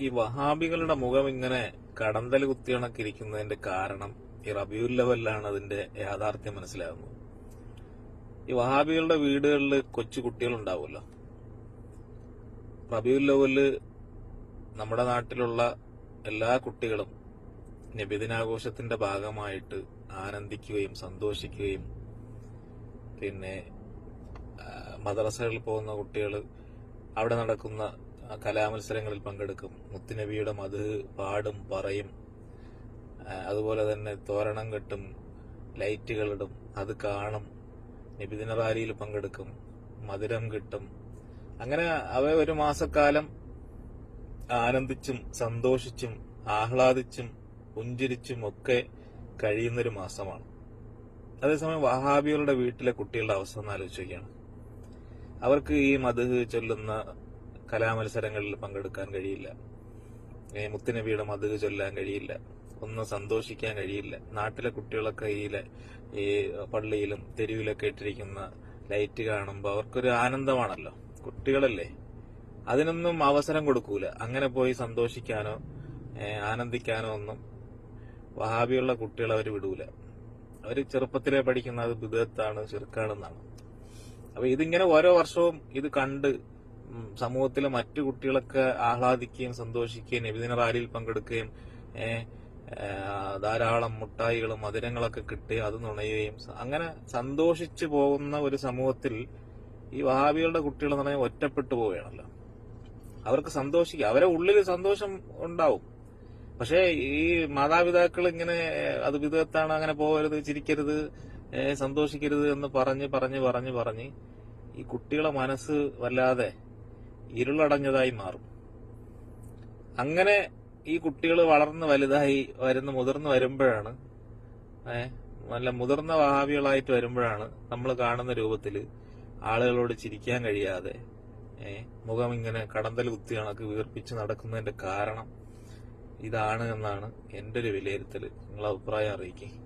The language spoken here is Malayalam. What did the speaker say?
ഈ വഹാബികളുടെ മുഖം ഇങ്ങനെ കടന്തൽ കുത്തിയണക്ക് കാരണം ഈ റബിയുൽ ലെവലിലാണ് അതിന്റെ യാഥാർത്ഥ്യം മനസ്സിലാകുന്നത് ഈ വഹാബികളുടെ വീടുകളിൽ കൊച്ചു കുട്ടികൾ ഉണ്ടാവുമല്ലോ റബിയുൽ ലെവൽ നമ്മുടെ നാട്ടിലുള്ള എല്ലാ കുട്ടികളും നബിദിനാഘോഷത്തിന്റെ ഭാഗമായിട്ട് ആനന്ദിക്കുകയും സന്തോഷിക്കുകയും പിന്നെ മദ്രസകളിൽ പോകുന്ന കുട്ടികൾ അവിടെ നടക്കുന്ന കലാമത്സരങ്ങളിൽ പങ്കെടുക്കും. മുത്തുനബിയുടെ മത് പാടും പറയും. അതുപോലെ തന്നെ തോരണം കെട്ടും ലൈറ്റുകളിടും അത് കാണും. നബിദിന റാലിയിൽ പങ്കെടുക്കും. മധുരം കിട്ടും. അങ്ങനെ അവ ഒരു മാസക്കാലം ആനന്ദിച്ചും സന്തോഷിച്ചും ആഹ്ലാദിച്ചും പുഞ്ചിരിച്ചും ഒക്കെ കഴിയുന്നൊരു മാസമാണ്. അതേസമയം വഹാബികളുടെ വീട്ടിലെ കുട്ടികളുടെ അവസ്ഥ ഒന്ന് ആലോചിക്കുകയാണ് അവർക്ക് ഈ മധു ചൊല്ലുന്ന കലാമത്സരങ്ങളിൽ പങ്കെടുക്കാൻ കഴിയില്ല. മുത്തുനബിയുടെ മധു ചൊല്ലാൻ കഴിയില്ല. ഒന്നും സന്തോഷിക്കാൻ കഴിയില്ല. നാട്ടിലെ കുട്ടികളൊക്കെ ഈ ഈ പള്ളിയിലും തെരുവിലൊക്കെ ഇട്ടിരിക്കുന്ന ലൈറ്റ് കാണുമ്പോൾ അവർക്കൊരു ആനന്ദമാണല്ലോ. കുട്ടികളല്ലേ. അതിനൊന്നും അവസരം കൊടുക്കൂല. അങ്ങനെ പോയി സന്തോഷിക്കാനോ ആനന്ദിക്കാനോ ഒന്നും വഹാബിയുള്ള കുട്ടികൾ അവർ വിടൂല. അവർ ചെറുപ്പത്തിലേ പഠിക്കുന്നത് ബിദത്താണ് ചെറുക്കാണെന്നാണ്. അപ്പൊ ഇതിങ്ങനെ ഓരോ വർഷവും ഇത് കണ്ട് സമൂഹത്തിലെ മറ്റു കുട്ടികളൊക്കെ ആഹ്ലാദിക്കുകയും സന്തോഷിക്കുകയും നബിദിന റാലിയിൽ പങ്കെടുക്കുകയും ധാരാളം മുട്ടായികളും മധുരങ്ങളൊക്കെ കിട്ടി അത് നുണയുകയും അങ്ങനെ സന്തോഷിച്ചു പോകുന്ന ഒരു സമൂഹത്തിൽ ഈ വഹാബികളുടെ കുട്ടികൾ എന്ന് പറഞ്ഞാൽ ഒറ്റപ്പെട്ടു പോവുകയാണല്ലോ. അവർക്ക് സന്തോഷിക്കുക അവരെ ഉള്ളിൽ സന്തോഷം ഉണ്ടാവും. പക്ഷേ ഈ മാതാപിതാക്കൾ ഇങ്ങനെ അത് വിധത്താണ് അങ്ങനെ പോകരുത് ചിരിക്കരുത് സന്തോഷിക്കരുത് എന്ന് പറഞ്ഞ് പറഞ്ഞ് പറഞ്ഞ് പറഞ്ഞ് ഈ കുട്ടികളെ മനസ്സ് വല്ലാതെ ഇരുളടഞ്ഞതായി മാറും. അങ്ങനെ ഈ കുട്ടികൾ വളർന്ന് വലുതായി വരുന്ന മുതിർന്ന് വരുമ്പോഴാണ് നല്ല മുതിർന്ന വഹാബികളായിട്ട് വരുമ്പോഴാണ് നമ്മൾ കാണുന്ന രൂപത്തിൽ ആളുകളോട് ചിരിക്കാൻ കഴിയാതെ മുഖം ഇങ്ങനെ കടന്തൽ കുത്തി കണക്ക് വീർപ്പിച്ച് നടക്കുന്നതിന്റെ കാരണം ഇതാണ് എന്നാണ് എന്റെ ഒരു വിലയിരുത്തൽ നിങ്ങൾ അഭിപ്രായം അറിയിക്കുക